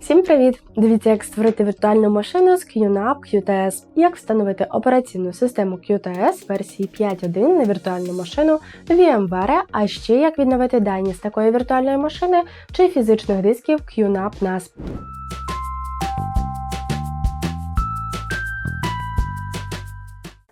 Всім привіт! Дивіться, як створити віртуальну машину з QNAP QTS, як встановити операційну систему QTS версії 5.1 на віртуальну машину VMware, а ще як відновити дані з такої віртуальної машини чи фізичних дисків QNAP NAS.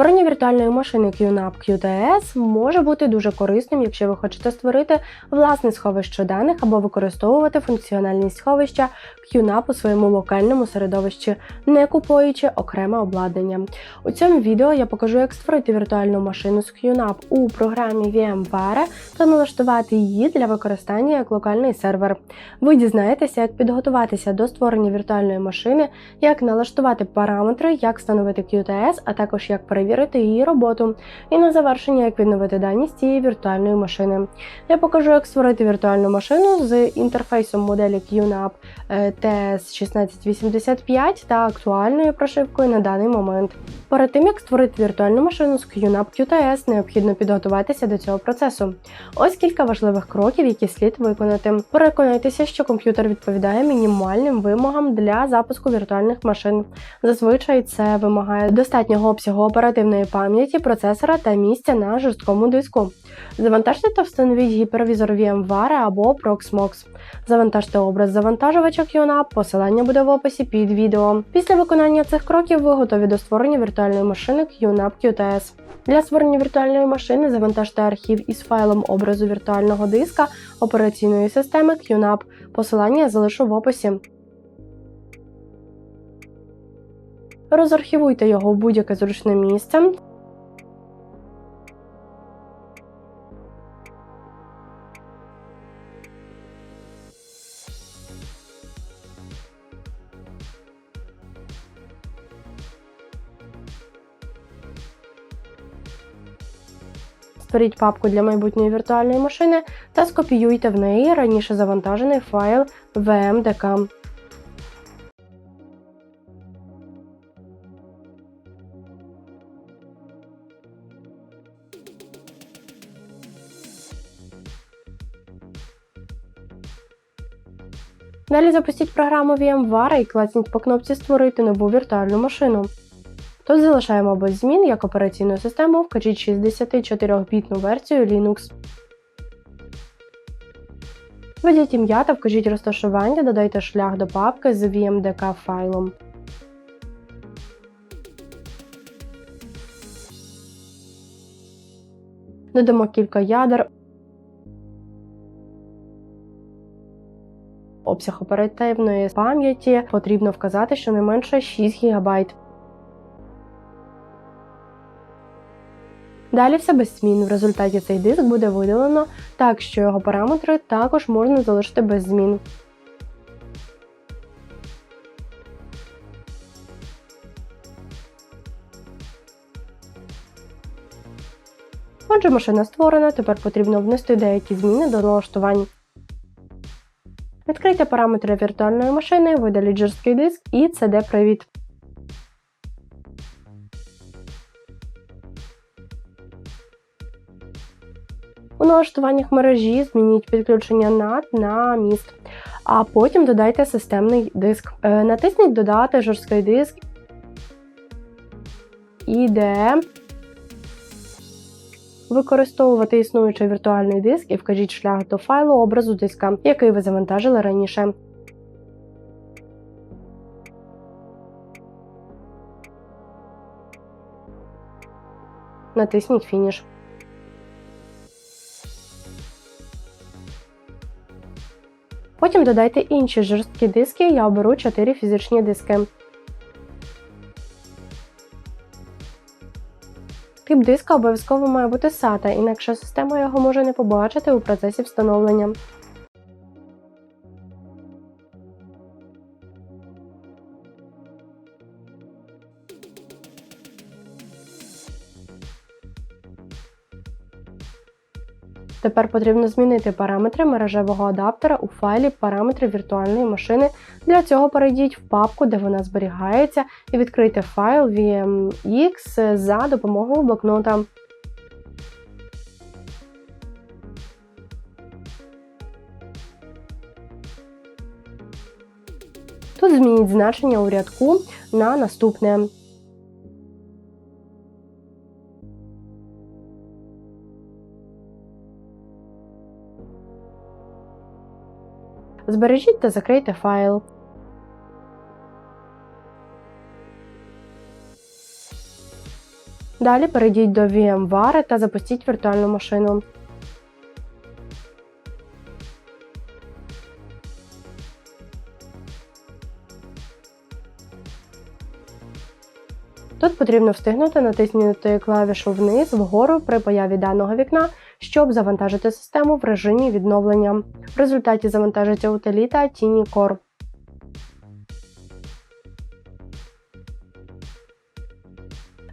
Створення віртуальної машини QNAP QTS може бути дуже корисним, якщо ви хочете створити власне сховище даних або використовувати функціональність сховища QNAP у своєму локальному середовищі, не купуючи окреме обладнання. У цьому відео я покажу, як створити віртуальну машину з QNAP у програмі VMware та налаштувати її для використання як локальний сервер. Ви дізнаєтеся, як підготуватися до створення віртуальної машини, як налаштувати параметри, як встановити QTS, а також як перевірити її роботу. І на завершення, як відновити дані з цієї віртуальної машини. Я покажу, як створити віртуальну машину з інтерфейсом моделі QNAP е, TS1685 та актуальною прошивкою на даний момент. Перед тим як створити віртуальну машину з QNAP QTS, необхідно підготуватися до цього процесу. Ось кілька важливих кроків, які слід виконати. Переконайтеся, що комп'ютер відповідає мінімальним вимогам для запуску віртуальних машин. Зазвичай це вимагає достатнього обсягу оперативної пам'яті, процесора та місця на жорсткому диску. Завантажте та встановіть гіпервізор VMware або Proxmox. Завантажте образ завантажувача QNAP, посилання буде в описі під відео. Після виконання цих кроків ви готові до створення віртуальної машини QNAP QTS. Для створення віртуальної машини завантажте архів із файлом образу віртуального диска операційної системи QNAP. Посилання я залишу в описі. Розархівуйте його в будь-яке зручне місце. Створіть папку для майбутньої віртуальної машини та скопіюйте в неї раніше завантажений файл VMDK. Далі запустіть програму VMware і класніть по кнопці Створити нову віртуальну машину. Тут залишаємо без змін як операційну систему, вкажіть 64-бітну версію Linux. Введіть ім'я та вкажіть розташування, додайте шлях до папки з VMDK файлом. Додамо кілька ядер. Обсяг оперативної пам'яті потрібно вказати щонайменше 6 ГБ. Далі все без змін. В результаті цей диск буде видалено, так що його параметри також можна залишити без змін. Отже, машина створена, тепер потрібно внести деякі зміни до налаштувань. Відкрийте параметри віртуальної машини, видаліть жорсткий диск і CD-привід. У налаштуваннях мережі змініть підключення NAT на міст, а потім додайте системний диск. Е, натисніть Додати жорсткий диск IDE. Використовувати існуючий віртуальний диск і вкажіть шлях до файлу образу диска, який ви завантажили раніше. Натисніть фініш. Потім додайте інші жорсткі диски, я оберу 4 фізичні диски. Тип диска обов'язково має бути SATA, інакше система його може не побачити у процесі встановлення. Тепер потрібно змінити параметри мережевого адаптера у файлі параметри віртуальної машини. Для цього перейдіть в папку, де вона зберігається, і відкрийте файл VMX за допомогою блокнота. Тут змініть значення у рядку на наступне. Збережіть та закрийте файл. Далі перейдіть до VMware та запустіть віртуальну машину. Тут потрібно встигнути натиснути клавішу вниз вгору при появі даного вікна, щоб завантажити систему в режимі відновлення. В результаті завантажиться утиліта Tiny Core.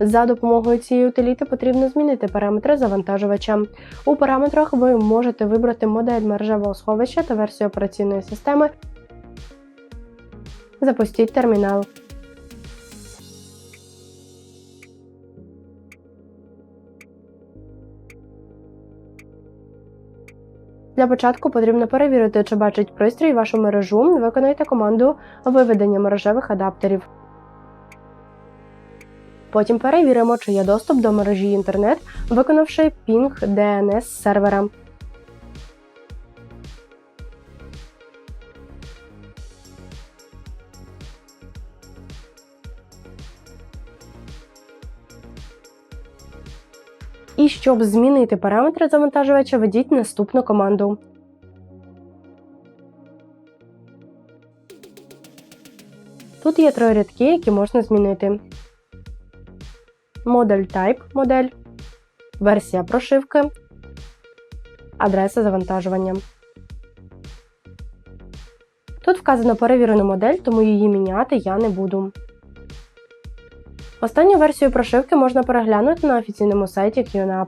За допомогою цієї утиліти потрібно змінити параметри завантажувача. У параметрах ви можете вибрати модель мережевого сховища та версію операційної системи. Запустіть термінал. Для початку потрібно перевірити, чи бачить пристрій вашу мережу. Виконайте команду виведення мережевих адаптерів. Потім перевіримо, чи є доступ до мережі інтернет, виконавши пінг DNS сервера. Щоб змінити параметри завантажувача, введіть наступну команду. Тут є три рядки, які можна змінити. Model Type модель, версія прошивки, адреса завантажування. Тут вказано перевірену модель, тому її міняти я не буду. Останню версію прошивки можна переглянути на офіційному сайті QNAP.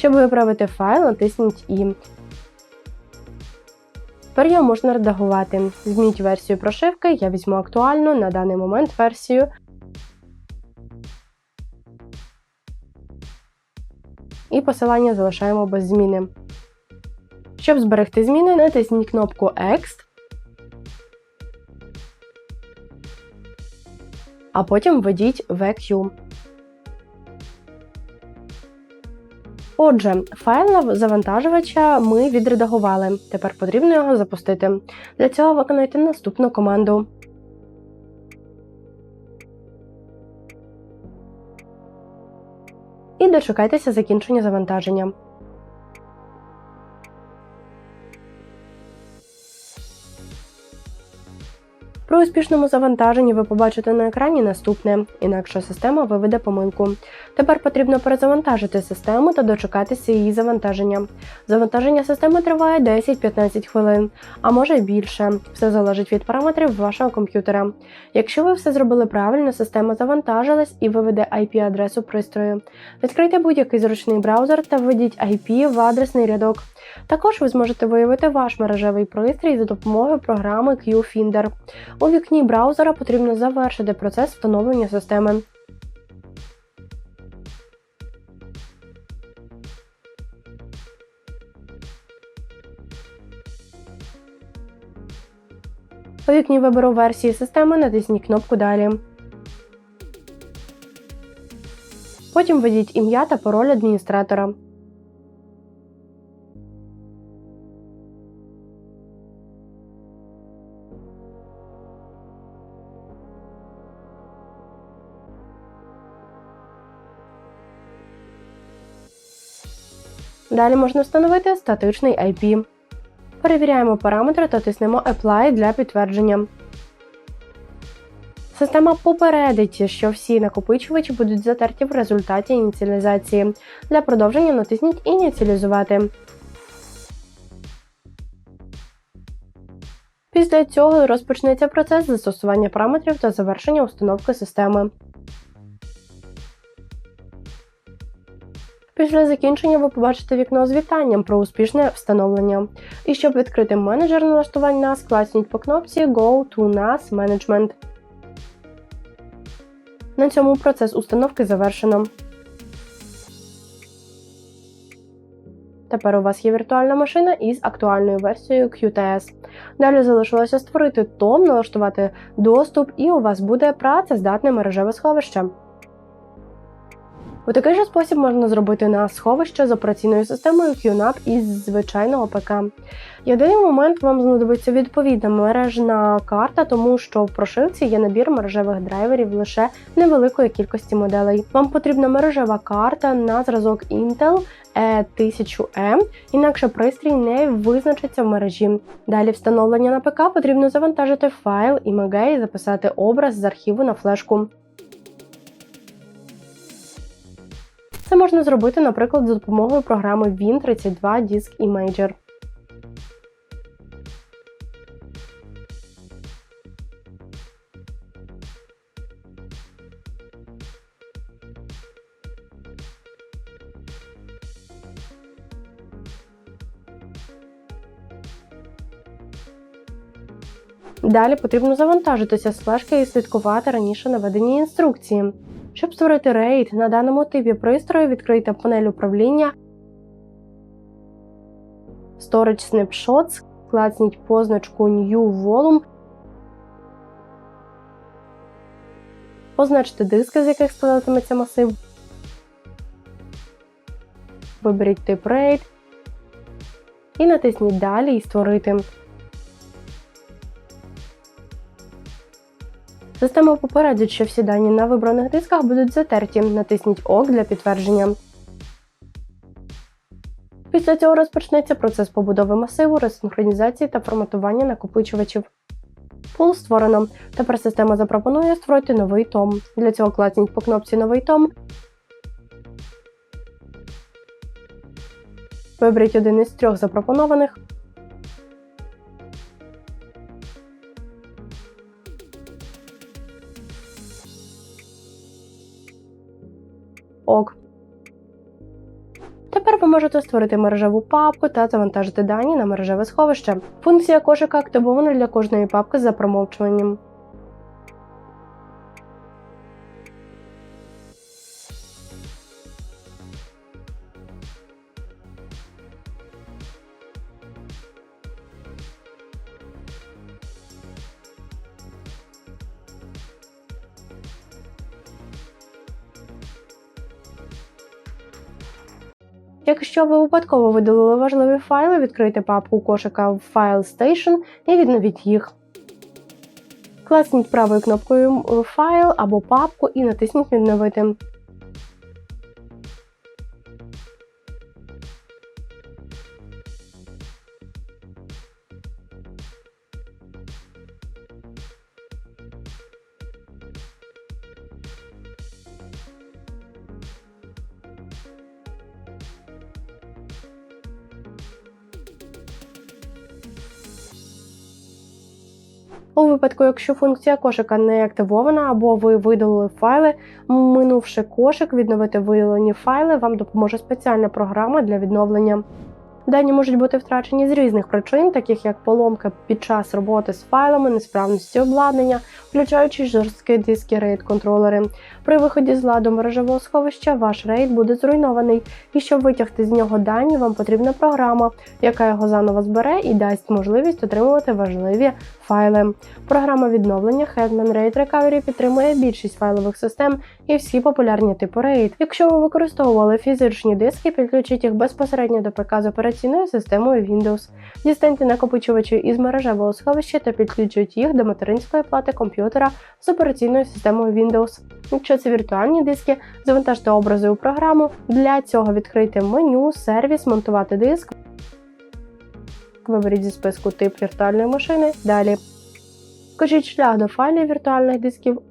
Щоб виправити файл, натисніть І. Тепер його можна редагувати. Змініть версію прошивки, я візьму актуальну на даний момент версію. І посилання залишаємо без зміни. Щоб зберегти зміни, натисніть кнопку Екст, а потім введіть VQ. Отже, файл завантажувача ми відредагували. Тепер потрібно його запустити. Для цього виконайте наступну команду. І дочекайтеся закінчення завантаження. При успішному завантаженні ви побачите на екрані наступне, інакше система виведе помилку. Тепер потрібно перезавантажити систему та дочекатися її завантаження. Завантаження системи триває 10-15 хвилин, а може й більше. Все залежить від параметрів вашого комп'ютера. Якщо ви все зробили правильно, система завантажилась і виведе IP-адресу пристрою. Відкрийте будь-який зручний браузер та введіть IP в адресний рядок. Також ви зможете виявити ваш мережевий пристрій за допомогою програми QFinder. У вікні браузера потрібно завершити процес встановлення системи. У вікні вибору версії системи натисніть кнопку Далі. Потім введіть ім'я та пароль адміністратора. Далі можна встановити статичний IP. Перевіряємо параметри та тиснемо Apply для підтвердження. Система попередить, що всі накопичувачі будуть затерті в результаті ініціалізації. Для продовження натисніть Ініціалізувати. Після цього розпочнеться процес застосування параметрів та завершення установки системи. Після закінчення ви побачите вікно з вітанням про успішне встановлення. І щоб відкрити менеджер налаштувань NAS, класніть по кнопці Go to NAS Management. На цьому процес установки завершено. Тепер у вас є віртуальна машина із актуальною версією QTS. Далі залишилося створити том, налаштувати доступ, і у вас буде працездатне мережеве сховище. У такий же спосіб можна зробити на сховище з операційною системою QNAP із звичайного ПК. Єдиний момент вам знадобиться відповідна мережна карта, тому що в прошивці є набір мережевих драйверів лише невеликої кількості моделей. Вам потрібна мережева карта на зразок Intel E1000M, інакше пристрій не визначиться в мережі. Далі встановлення на ПК потрібно завантажити файл IMG і записати образ з архіву на флешку. Це можна зробити, наприклад, за допомогою програми Win32 Disk Imager. Далі потрібно завантажитися з флешки і слідкувати раніше наведені інструкції. Щоб створити рейд на даному типі пристрою, відкрийте панель управління. Storage Snapshots, клацніть позначку New Volume, позначте диски, з яких складатиметься масив, виберіть тип RAID і натисніть Далі і створити. Система попередить, що всі дані на вибраних дисках будуть затерті. Натисніть ОК для підтвердження. Після цього розпочнеться процес побудови масиву, ресинхронізації та форматування накопичувачів. Пул створено. Тепер система запропонує створити новий том. Для цього клацніть по кнопці Новий том. Виберіть один із трьох запропонованих. Ок. Тепер ви можете створити мережеву папку та завантажити дані на мережеве сховище. Функція кошика активована для кожної папки за промовчуванням. Якщо ви випадково видалили важливі файли, відкрийте папку кошика в File Station і відновіть їх. Класніть правою кнопкою файл або папку і натисніть Відновити. У випадку, якщо функція кошика не активована або ви видалили файли, минувши кошик, відновити видалені файли, вам допоможе спеціальна програма для відновлення. Дані можуть бути втрачені з різних причин, таких як поломка під час роботи з файлами, несправності обладнання, включаючи жорсткі диски RAID контролери. При виході з ладу мережевого сховища ваш RAID буде зруйнований, і щоб витягти з нього дані, вам потрібна програма, яка його заново збере і дасть можливість отримувати важливі файли. Програма відновлення Hetman RAID Recovery підтримує більшість файлових систем і всі популярні типи RAID. Якщо ви використовували фізичні диски, підключіть їх безпосередньо до ПК з операційною системою Windows. Дістаньте накопичувачі із мережевого сховища та підключіть їх до материнської плати комп'ютера з операційною системою Windows. Якщо це віртуальні диски, завантажте образи у програму. Для цього відкрийте меню, сервіс, монтувати диск. Виберіть зі списку тип віртуальної машини. Далі. Вкажіть шлях до файлів віртуальних дисків.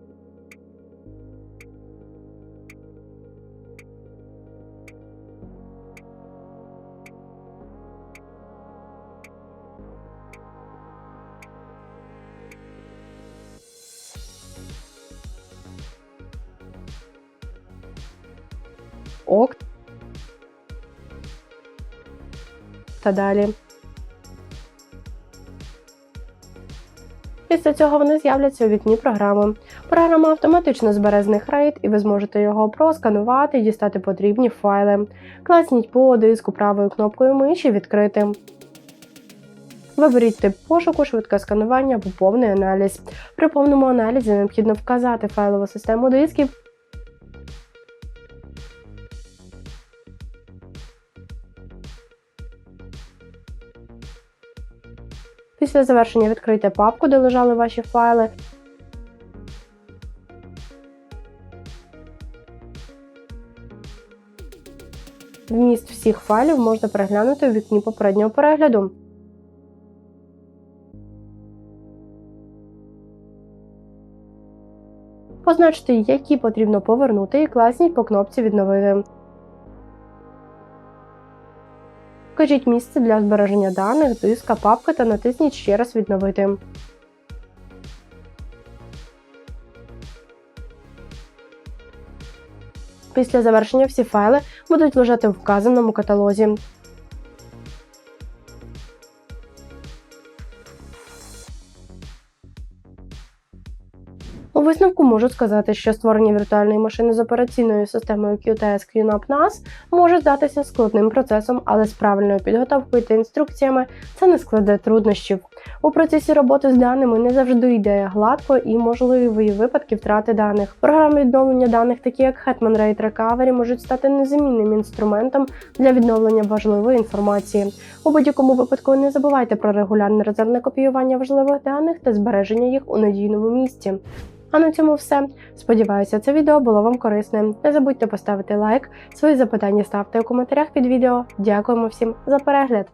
Та далі. Після цього вони з'являться у вікні програми. Програма автоматично збере з них RAID, і ви зможете його просканувати і дістати потрібні файли. Класніть по диску правою кнопкою миші відкрити. Виберіть тип пошуку, швидке сканування або повний аналіз. При повному аналізі необхідно вказати файлову систему дисків Після завершення відкрийте папку, де лежали ваші файли. Вміст всіх файлів можна переглянути у вікні попереднього перегляду. Позначте, які потрібно повернути, і класніть по кнопці Відновити. Вкажіть місце для збереження даних, диска, папки та натисніть ще раз відновити. Після завершення всі файли будуть лежати в вказаному каталозі. У висновку можу сказати, що створення віртуальної машини з операційною системою QTS QNAP NAS може здатися складним процесом, але з правильною підготовкою та інструкціями це не складе труднощів. У процесі роботи з даними не завжди йде гладко і можливі випадки втрати даних. Програми відновлення даних, такі як Hetman RAID Recovery, можуть стати незамінним інструментом для відновлення важливої інформації. У будь-якому випадку не забувайте про регулярне резервне копіювання важливих даних та збереження їх у надійному місці. А на цьому все. Сподіваюся, це відео було вам корисним. Не забудьте поставити лайк, свої запитання ставте у коментарях під відео. Дякуємо всім за перегляд!